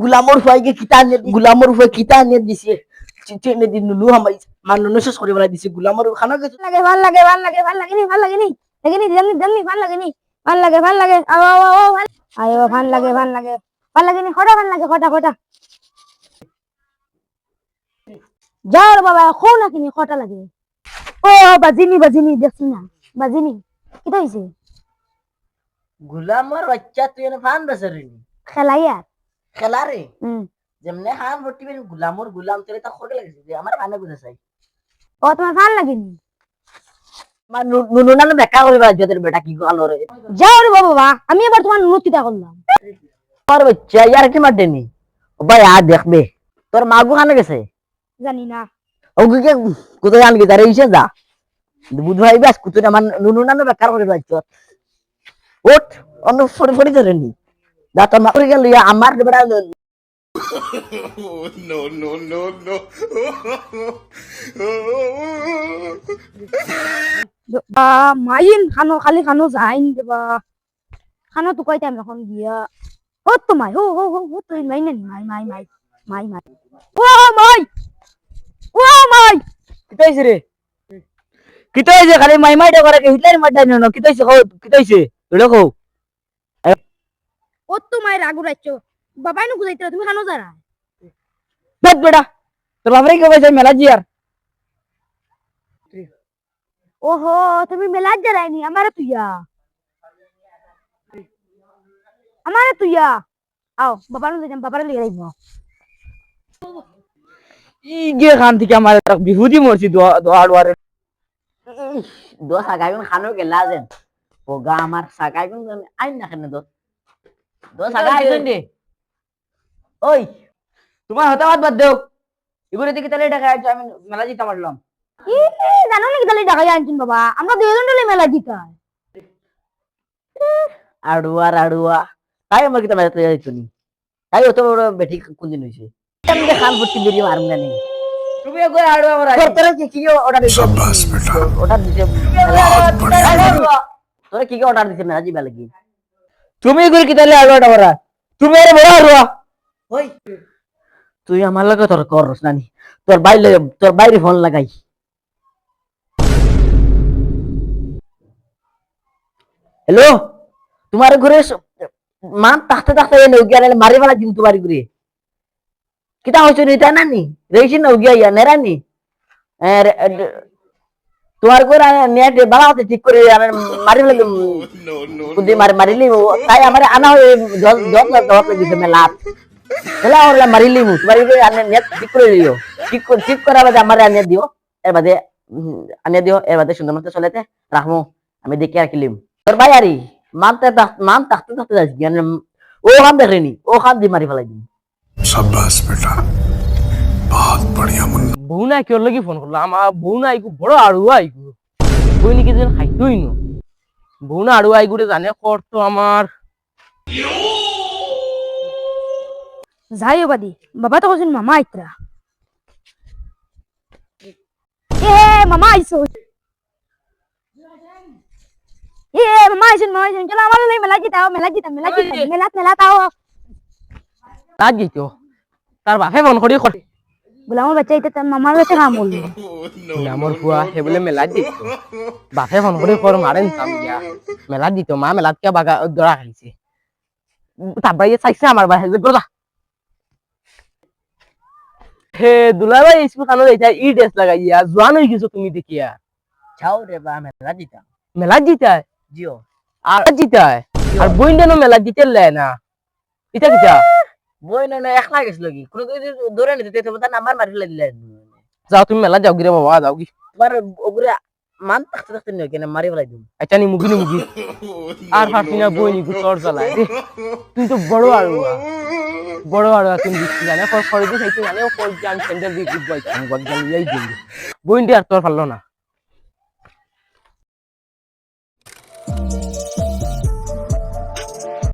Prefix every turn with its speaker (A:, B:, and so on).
A: গুলামর ফুয়াইকে কিতা আনিয়ে গুলামর ফুয়াই কিতা আনিয়ে দিছে চিনে দি নুনু হামাই মান নুনু শেষ করে বেলা দিছে গুলামর খানা গেছে
B: লাগে ভালো লাগে ভালো লাগে ভালো লাগে নি ভালো লাগে নি লাগে নি জলদি জলদি ভালো লাগে নি ভালো লাগে ভালো লাগে, আও আও আও ভালো আয়ো ভালো লাগে ভালো লাগে ভালো লাগে নি খটা ভালো লাগে খটা খটা যাও বাবা খো না কিনি খটা লাগে ও বাজিনি বাজিনি দেখছি না, বাজিনি কি হইছে
A: গুলামর বাচ্চা তুই এনে ফান বেসরি
B: খেলাই আর
A: খেলা রে
B: হুম
A: যেমনে হান ভর্তি বেন গুলামর গুলাম তোরে তা খোটে লাগছে যে আমার ফানে বুঝা চাই
B: ও তোমার ভালো লাগেনি
A: মা নুনু নানো বেকা করে বেলা তোদের বেটা কি গালো রে
B: যাও রে বাবা আমি এবার তোমার করলাম
A: আমার বাচ্চা ইয়ার কি মার দেনি ও ভাই আর দেখবে তোর মাগু খানে গেছে
B: জানি না
A: ওকে কে কোথায় আনবি তারে ইসে যা বুধ ভাই ব্যাস কুতুরে আমার নুনু নানো বেকার করে ওঠ অন্য ফড়ে ফড়ে ধরে নি। দা তোর মা গেল ইয়া আমার
C: Oh, no, no, no, no.
B: মাইন খানো খালি খানো যাইন দেবা। খানো তো কইতাম এখন গিয়া। ও তো মাই হো হো হো হো তুই মাই না মাই মাই মাই মাই মাই। ও মাই! ও মাই!
A: কিতা হইছে রে? কিতা হইছে? খালি মাই মাইটা করে কে হিটলার মারডাই ন কিতা হইছে? কও কিতা হইছে এড়ো কও
B: ও তো মাই রাগু রাইছো বাবাই নু গুজাইতে তুমি খানো যারা
A: দেখ বেটা তোর বাপরে কে কইছে মেলা জিয়ার
B: ওহো তুমি মেলাজ যারাইনি আমারে তুইয়া। আমারে তুইয়া। আও বাবা নু যাইতাম বাবারে লিয়ে রাইব
A: ই গে খান থেকে আমার বিহুদি মরছি দোয়া দোয়ারে দো সাগাইগুন খানো গেলা যেন। পোগা আমার সাকাই কোন আইন না কেন দোষ দোষ সাকাই দে ওই তোমার হতাবাদ বাদ দেও এগুলো দেখি তাহলে টাকা আইছো আমি মেলা জিতা মারলাম
B: ই জানো নাকি তাহলে টাকা আনছেন বাবা আমরা দুইজন ডলে মেলা জিতা
A: আড়ুয়া আড়ুয়া তাই আমার কিতা মেলা যাইতো নি তাই অত বড় বেটি কোনদিন দিন হইছে আমি খান করতে বেরিয়ে মারুম না নেই তুমি একবার আড়ুয়া আমার তোর কি তোরা কি কি অর্ডার দিছে লাগি? তুমি করে কি তাহলে আড়ুয়াটা বড়া তুমি আরে বড় আড়ুয়া ওই। তুই আমার লাগে তোর করস নানি। তোর বাইরে তোর বাইরে ফোন লাগাই। হ্যালো? তোমার ঘরে মান এনে উগিয়া নালে মারি ফেলা দিন তোমার ঘরে। কিতা হইছো নি তা নানি? রেইছি না উগিয়া ইয়া নেরানি তোমার করে নেট বাবা হতে ঠিক করে আমি মারি ফেলে বুদ্ধি মারি মারিলি তাই আমার আনা হয়ে দশ লাখ দশ লাখ মেলা। ওরা মারিলি মু তোমার করে আমি নেট ঠিক করে দিও। ঠিক ঠিক করা বাদে আমার আনিয়ে দিও। এর বাদে আনিয়ে দিও। এর বাদে সুন্দর মতো চলেতে রাখমু। আমি দেখে রাখিলিম তোর ভাই আরি মানতে মান থাকতে থাকতে যাচ্ছি ও খান দেখিনি ও খান দি মারি ফেলাই
C: দিন বেটা। बहुत बढ़िया मुन्ना
D: বউ নাই কিয় লাগি ফোন করলো আমার বউ নাই আইকু বড় আড়ুয়া আইকু বই নাকি যেন খাইতই ন বউ না আড়ুয়া আইকুরে জানে করতো আমার
B: যাই বাদি বাবা তো কৈছিল মামা আইতরা এ মামা আইছো এ মামা আইছেন মামা আইছেন চলো আমার লাগে মেলা জিতাও মেলা জিতা মেলা জিতা মেলাত মেলাত আও
D: তার যেত তার বাপে ফোন করি করে
B: গোলামর বাচ্চা এটা তার মামার কাছে কাম বলল
D: আমার ফুয়া সে বলে মেলা দিত বাপে ফোন করে কর মারেন তাম গিয়া মেলা দিত মা মেলাত কে বাগা দরা খাইছে? তারপরে চাইছে আমার বাহে গোলা হে দুলাভাই স্কুল খানো যাইতা ই ড্রেস লাগাইয়া জোয়ান হয়ে গেছো তুমি দেখিয়া
A: ছাও রে বা মেলা দিতাম
D: মেলা জিতায়
A: জিও
D: আর জিতায় আর বইন দেন মেলা দিতে লেয় না? এটা কিটা
A: বই না না একলা গেছিল কি? কোনো ধরে নিতে তোমার নাম্বার মারি ফেলাই দিলে
D: যাও তুমি মেলা যাও গিরে বাবা যাও গি।
A: তোমার ওগুলো মান থাকতে থাকতে নিয়ে কেন মারি ফেলাই দিম।
D: আচ্ছা নি মুগি নি মুগি। আর পারছি না বই নি গুতর জ্বালায়। তুই তো বড় আড়ুয়া। বড় আড়ুয়া তুমি দিচ্ছি জানে খর খরে দিয়ে খাইতে জানে ও কই দিয়ে গুড আমি আর তোর পারল না।